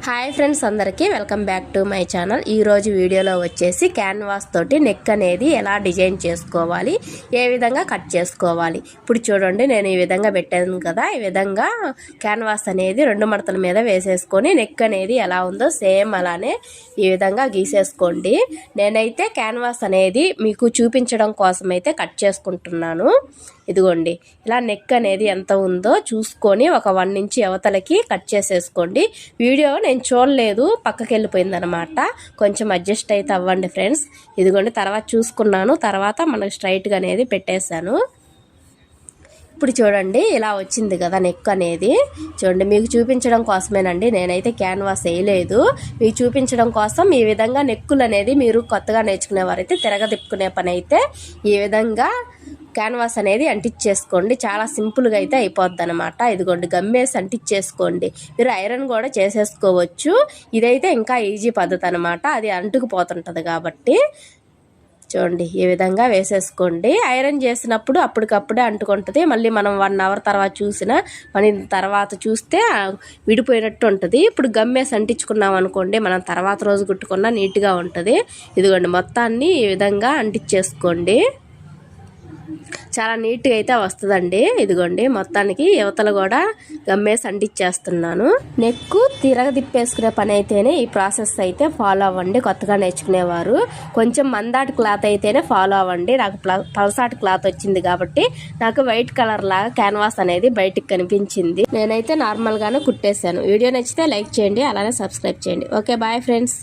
Hi friends అందరికీ welcome back to my channel. ఈరోజు వీడియోలో వచ్చేసి క్యాన్వాస్ తోటి నెక్ అనేది ఎలా డిజైన్ చేసుకోవాలి ఏ విధంగా కట్ చేసుకోవాలి. ఇప్పుడు చూడండి నేను ఈ విధంగా పెట్టాను కదా ఈ విధంగా క్యాన్వాస్ అనేది రెండు మడతల మీద వేసేసుకొని నెక్ అనేది ఎలా ఉందో సేమ్ అలానే ఈ విధంగా గీసేసుకోండి. నేనైతే క్యాన్వాస్ అనేది మీకు చూపించడం కోసం అయితే కట్ చేసుకుంటున్నాను. ఇదిగోండి ఇలా నెక్ అనేది ఎంత ఉందో చూసుకొని ఒక వన్ ఇంచ్ అవతలకి కట్ చేసేసుకోండి. వీడియో నేను చూడలేదు పక్కకి వెళ్ళిపోయింది అనమాట కొంచెం అడ్జస్ట్ అయితే అవ్వండి ఫ్రెండ్స్. ఇదిగోండి తర్వాత చూసుకున్నాను. తర్వాత మనకు స్ట్రైట్గా అనేది పెట్టేశాను. ఇప్పుడు చూడండి ఇలా వచ్చింది కదా నెక్ అనేది. చూడండి మీకు చూపించడం కోసమేనండి. నేనైతే క్యాన్వాస్ వేయలేదు. మీకు చూపించడం కోసం ఈ విధంగా నెక్కులు అనేది మీరు కొత్తగా నేర్చుకునేవారైతే తిరగదిప్పుకునే పని అయితే ఈ విధంగా క్యాన్వాస్ అనేది అంటించేసుకోండి. చాలా సింపుల్గా అయితే అయిపోద్ది అనమాట ఇదిగోండి గమ్మేసి అంటించేసుకోండి. మీరు ఐరన్ కూడా చేసేసుకోవచ్చు. ఇదైతే ఇంకా ఈజీ పద్ధతి అనమాట అది అంటుకుపోతుంటుంది కాబట్టి. చూడండి ఈ విధంగా వేసేసుకోండి. ఐరన్ చేసినప్పుడు అప్పటికప్పుడే అంటుకుంటుంది. మళ్ళీ మనం వన్ అవర్ తర్వాత చూసిన మన తర్వాత చూస్తే విడిపోయినట్టు ఉంటుంది. ఇప్పుడు గమ్మేసి అంటించుకున్నాం అనుకోండి మనం తర్వాత రోజు కుట్టుకున్నా నీట్గా ఉంటుంది. ఇదిగోండి మొత్తాన్ని ఈ విధంగా అంటించేసుకోండి. చాలా నీట్గా అయితే వస్తుందండి. ఇదిగోండి మొత్తానికి యువతలు కూడా గమ్మేసి అంటిచ్చేస్తున్నాను నెక్కు తిరగదిప్పేసుకునే పని అయితేనే ఈ ప్రాసెస్ అయితే ఫాలో అవ్వండి. కొత్తగా నేర్చుకునేవారు. కొంచెం మందాటి క్లాత్ అయితేనే ఫాలో అవ్వండి. నాకు పలసాటి క్లాత్ వచ్చింది కాబట్టి నాకు వైట్ కలర్ లాగా క్యాన్వాస్ అనేది బయటకు కనిపించింది. నేనైతే నార్మల్గానే కుట్టేశాను. వీడియో నచ్చితే లైక్ చేయండి అలానే సబ్స్క్రైబ్ చేయండి. Okay bye friends.